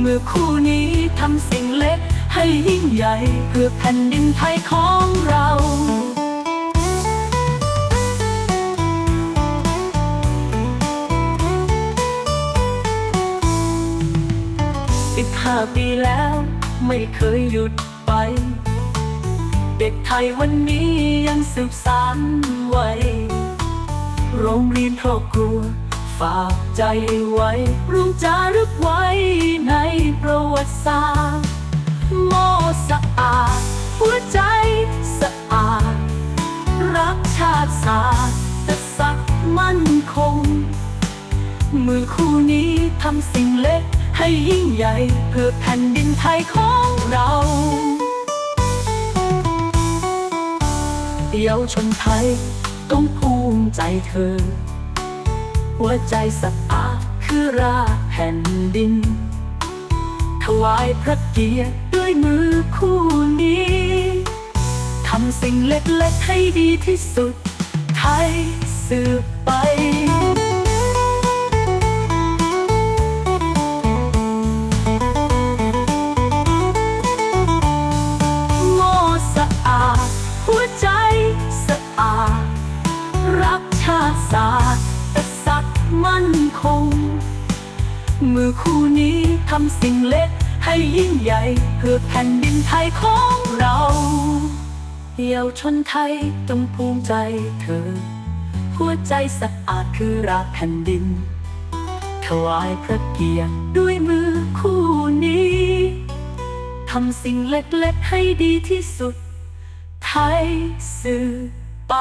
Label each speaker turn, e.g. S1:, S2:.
S1: เมื่อคู่นี้ทำสิ่งเล็กให้ยิ่งใหญ่เพื่อแผ่นดินไทยของเราสิบห้าปีแล้วไม่เคยหยุดไป เด็กไทยวันนี้ยังสืบสานไว้ โรงเรียนครอบครัว ฝากใจไว้ร่วมจารึกไว้ในประวัติศาสตร์โมสะอาด หัวใจสะอาด รักชาติศาสตร์แต่สักมั่นคง มือคู่นี้ทำสิ่งเล็กให้ยิ่งใหญ่เพื่อแผ่นดินไทยของเราเยาวชนไทยต้องภูมิใจเธอ หัวใจสะอาดคือรากแผ่นดิน ถวายพระเกียรติด้วยมือคู่นี้ ทำสิ่งเล็กๆให้ดีที่สุด ไทยสืบไปสะอาดหัวใจสะอาด รักชาติศาสตร์ มั่นคง มือคู่นี้ทำสิ่งเล็กให้ยิ่งใหญ่ เพื่อแผ่นดินไทยของเราเยาวชนไทยต้องภูมิใจเธอ หัวใจสะอาดคือรากแผ่นดิน ถวายพระเกียรติด้วยมือคู่นี้ทำสิ่งเล็กๆให้ดีที่สุด ไทยสื่อไป